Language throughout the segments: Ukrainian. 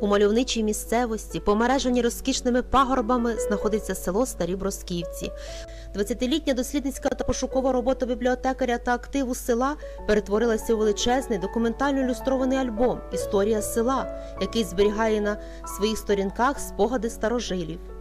У мальовничій місцевості, помережені розкішними пагорбами, знаходиться село Старі Бросківці. 20-літня дослідницька та пошукова робота бібліотекаря та активу села перетворилася у величезний документально ілюстрований альбом Історія села, який зберігає на своїх сторінках спогади старожилів.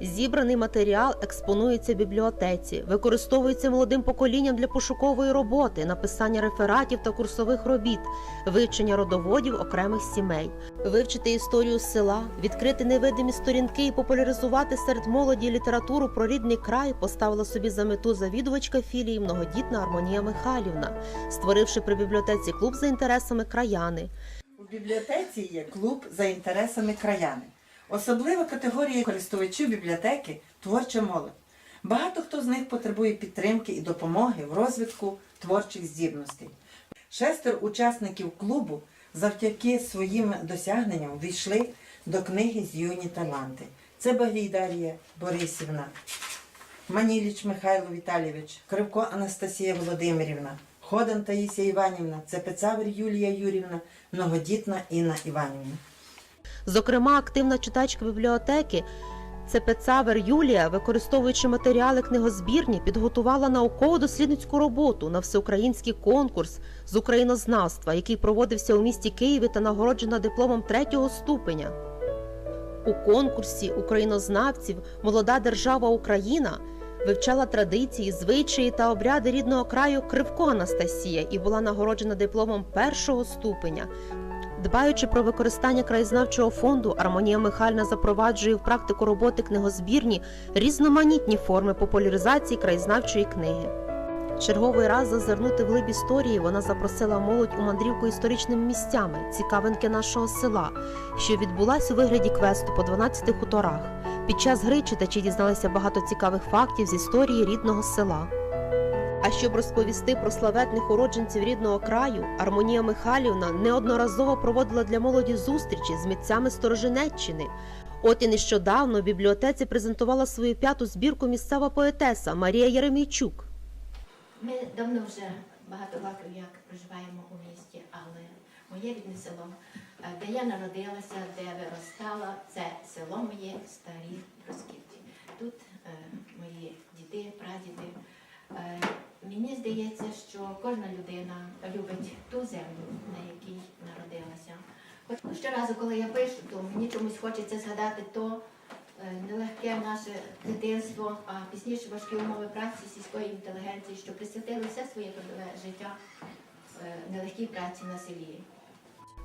Зібраний матеріал експонується в бібліотеці, використовується молодим поколінням для пошукової роботи, написання рефератів та курсових робіт, вивчення родоводів окремих сімей, вивчити історію села, відкрити невидимі сторінки і популяризувати серед молоді літературу про рідний край поставила собі за мету завідувачка філії многодітна Армонія Михайлівна, створивши при бібліотеці клуб за інтересами краяни. У бібліотеці є клуб за інтересами краяни. Особлива категорія користувачів бібліотеки творча молодь. Багато хто з них потребує підтримки і допомоги в розвитку творчих здібностей. Шестеро учасників клубу завдяки своїм досягненням війшли до книги з юні таланти. Це Багрій Дар'я Борисівна, Маніліч Михайло Віталійович, Кривко Анастасія Володимирівна, Ходан Таїсія Іванівна, Цепецавр Юлія Юрівна, многодітна Інна Іванівна. Зокрема, активна читачка бібліотеки Цепецавер Юлія, використовуючи матеріали книгозбірні, підготувала науково-дослідницьку роботу на всеукраїнський конкурс з українознавства, який проводився у місті Києві та нагороджена дипломом третього ступеня. У конкурсі українознавців Молода держава Україна вивчала традиції, звичаї та обряди рідного краю Кривко Анастасія і була нагороджена дипломом першого ступеня. Дбаючи про використання краєзнавчого фонду, Армонія Михайлівна запроваджує в практику роботи книгозбірні різноманітні форми популяризації краєзнавчої книги. Черговий раз зазирнути в глиб історії вона запросила молодь у мандрівку історичними місцями, цікавинки нашого села, що відбулась у вигляді квесту по 12 хуторах. Під час гри читачі дізналися багато цікавих фактів з історії рідного села. А щоб розповісти про славетних уродженців рідного краю, Армонія Михайлівна неодноразово проводила для молоді зустрічі з митцями Сторожинеччини. От і нещодавно в бібліотеці презентувала свою п'яту збірку місцева поетеса Марія Єремійчук. Ми давно вже багато років як проживаємо у місті, але моє рідне село, е, де я народилася, де виростала, це село моє старі здається, що кожна людина любить ту землю, на якій народилася. Хоч щоразу, коли я пишу, то мені чомусь хочеться згадати то е, нелегке наше дитинство, а пізніше важкі умови праці сільської інтелігенції, що присвятили все своє трудове життя е, нелегкій праці на селі.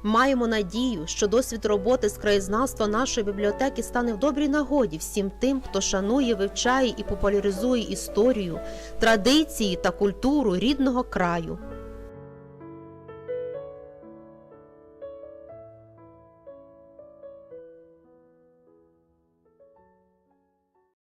Маємо надію, що досвід роботи з краєзнавства нашої бібліотеки стане в добрій нагоді всім тим, хто шанує, вивчає і популяризує історію, традиції та культуру рідного краю.